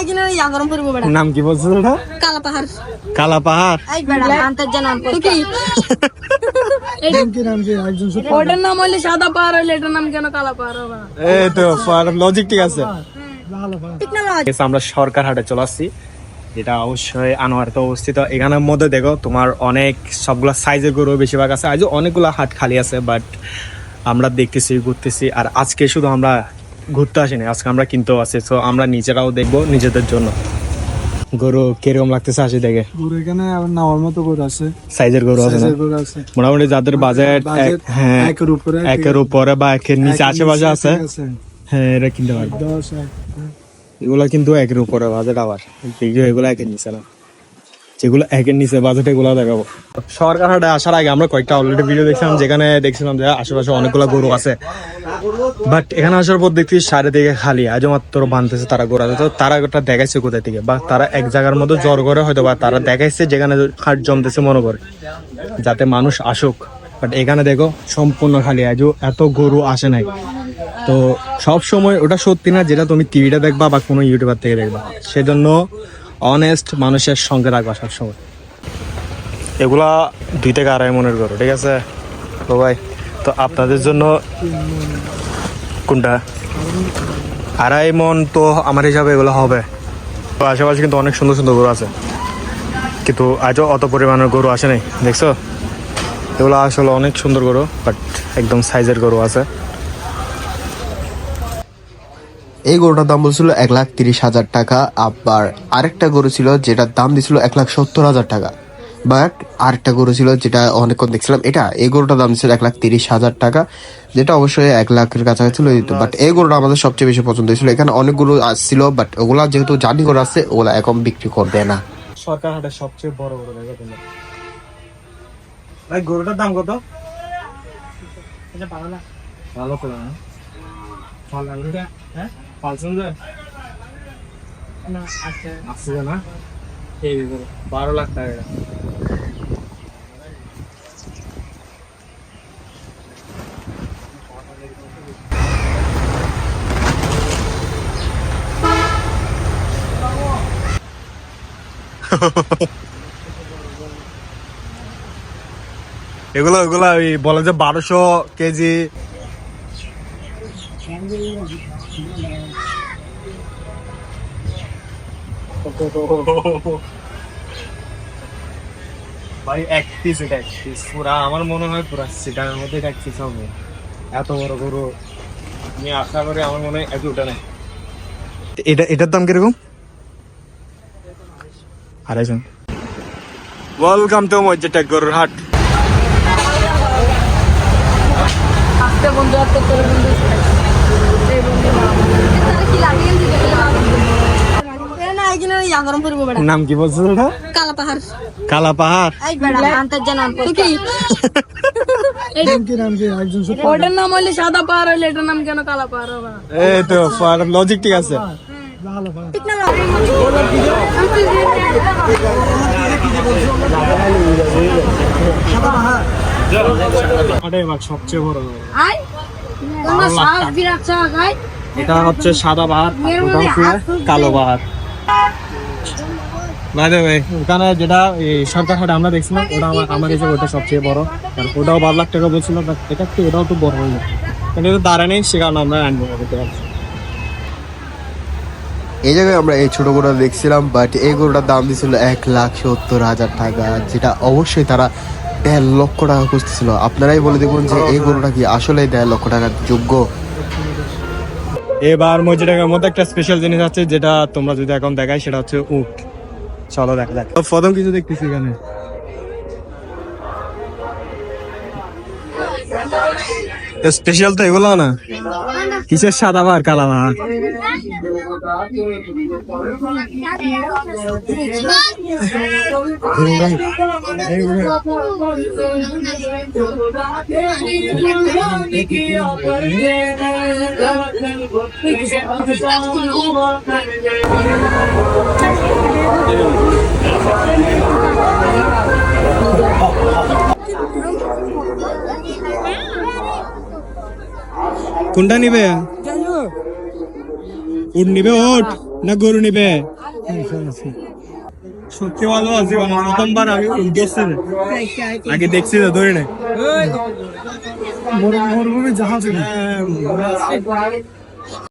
এখানে ইয়া গরম করব বেড়া। নাম কি বলছো ওটা? কালা পাহাড় কালা পাহাড় এই বেড়া আন্তর জানান কি? ওটার নাম হইলে সাদা পাহাড় হইলে এটার নাম কেন কালা পাহাড় এই তো লজিক ঠিক আছে। আমরা সরকার হাটে চলে আসছি। এটা অবশ্যই আনোয়ারতে অবস্থিত। এখানের মধ্যে দেখো তোমার অনেক সবগুলা সাইজের গরু বেশিরভাগ আছে। আজও অনেকগুলো হাট খালি আছে বাট আমরা দেখতেছি ঘুরতেছি। আর আজকে শুধু আমরা ঘুরতে আসিনি। আজকে আমরা কিনতেও আছি তো আমরা নিজেরাও দেখব নিজেদের জন্য। গরু কীরকম লাগতেছে আসি দেখে। গরু এখানে আবার নেওয়ার মতো গরু আছে। সাইজের গরু আছে মোটামুটি যাদের বাজেট বাজেট হ্যাঁ একের উপরে একের উপরে বা একের নিচে আশেপাশে আছে। হ্যাঁ এটা কিনতে পারবে। এগুলা কিন্তু একের উপরে বাজেট আবার। এগুলো একের নিচে না। যেগুলো একের নিচে বাজেট এগুলো দেখাবো। সরকার হাটে আসার আগে আমরা কয়েকটা অলরেডি ভিডিও দেখছিলাম, যেখানে দেখছিলাম যে আশেপাশে অনেকগুলো গরু আছে। বাট এখানে আসার পর দেখছি সাড়ে দিকে খালি আজ মাত্র বানতেছে তারা গরু আছে। তো তারা ওটা দেখাইছে কোথায় থেকে? বা তারা এক জায়গার মতো জ্বর করে হয়তো বা তারা দেখাইছে যেখানে হাট জমতেছে মনে করে, যাতে মানুষ আসুক। বাট এখানে দেখো সম্পূর্ণ খালি, আজও এত গরু আসে নাই। তো সব সময় ওটা সত্যি না, যেটা তুমি টিভিটা দেখবা বা কোনো ইউটিউবার থেকে দেখবা। সেজন্য অনেস্ট মানুষের সঙ্গে রাখবা সবসময়। এগুলা দুই থেকে আড়াই মনের গরু, ঠিক আছে? তো ভাই, তো আপনাদের জন্য কোনটা? আড়াই মন তো আমার হিসাবে এগুলো হবে। তো আশেপাশে কিন্তু অনেক সুন্দর সুন্দর গরু আছে। কিন্তু আজও অত পরিমাণের গরু আসে নাই, দেখছ? এগুলো আসলে অনেক সুন্দর গরু বাট একদম সাইজের গরু আছে। এই গরুটার দাম বলছিল এক লাখ তিরিশ হাজার টাকা আবার আরেকটা গরু ছিল যেটার দাম দিছিল এক লাখ সত্তর হাজার টাকা। বাট আরেকটা গরু ছিল যেটা অনেকক্ষণ দেখছিলাম এটা এই গরুটার দাম ছিল এক লাখ তিরিশ হাজার টাকা যেটা অবশ্যই এক লাখের কাছাকাছি যেত। বাট এই গরুটা আমাদের সবচেয়ে বেশি পছন্দ হয়েছিল। এখানে অনেক গরু আসছিল বাট ওগুলা যেহেতু জানি করে আসছে ওগুলা এখন বিক্রি করবে না। সরকার হাটের সবচেয়ে বড় গরু ভাই গরুটার দাম কত? ভালো করে না। হ্যাঁ? পালছেন আসছে না? এই বারো লাখ টাকা এগুলো এগুলো ওই বলে যে বারোশো কেজি। ভাই এক পিস এটা এক পিস পুরা আমার মনে হয় পুরা সেটার মধ্যে এটা এক পিস হবে। এত বড় গরু। আমি আশা করি আমার মনে হয় এত ওটা নেই। এটা এটার দাম কীরকম? আড়াইশো ওয়েলকাম টু মজ্জা গরুর হাট। বন্ধু বন্ধু এই বন্ধু না। তারা কি লাগে এখান থেকে গেলে ভালো। এ না এখানে ইয়া গরম করব বেড়া নাম কি বলছো ওটা? কালা পাহাড়। কালা পাহাড়? এই বেড়া আন্তর জানান কি? নাম কি নাম কি? একজন সব ওটার নাম হইলে সাদা পাহাড় হইলে এটার নাম কেন কালা পাহাড় এই তো লজিক ঠিক আছে। সবচেয়ে বড়। এটা হচ্ছে সাদা আসল কালো পাহাড়। বাই দ্য ওয়ে ওখানে যেটা এই সরকার হাটে আমরা দেখছিলাম ওটা আমার আমার হিসেবে ওটা সবচেয়ে বড়। কারণ ওটাও বারো লাখ টাকা বলছিল but এটা একটু এটাও তো বড় হয়ে কারণ এটা দাঁড়ায় নেই সে কারণে আমরা আনব করতে পারছি। এই জায়গায় আমরা এই ছোট গরুটা দেখছিলাম বাট এই গরুটার দাম দিছিল এক লাখ সত্তর হাজার টাকা যেটা অবশ্যই তারা দেড় লক্ষ টাকা খুঁজতেছিল। আপনারাই বলে দেখুন যে এই গরুটা কি আসলে দেড় লক্ষ টাকার যোগ্য? এবার মসজিদের মধ্যে একটা স্পেশাল জিনিস আছে যেটা তোমরা যদি এখন দেখাই সেটা হচ্ছে উট। চলো দেখা যাক। প্রথম কিছু দেখতেছি এখানে। স্পেশাল তো এগুলো না? কিসের সাদা বার কালা বার? কোনটা নিবে উট নিবে ওট না গরু নিবে সত্যি ভালো আছি প্রথমবার আমি গেছি আগে দেখছি তো ধরে নাই মরুভূমি জাহাজ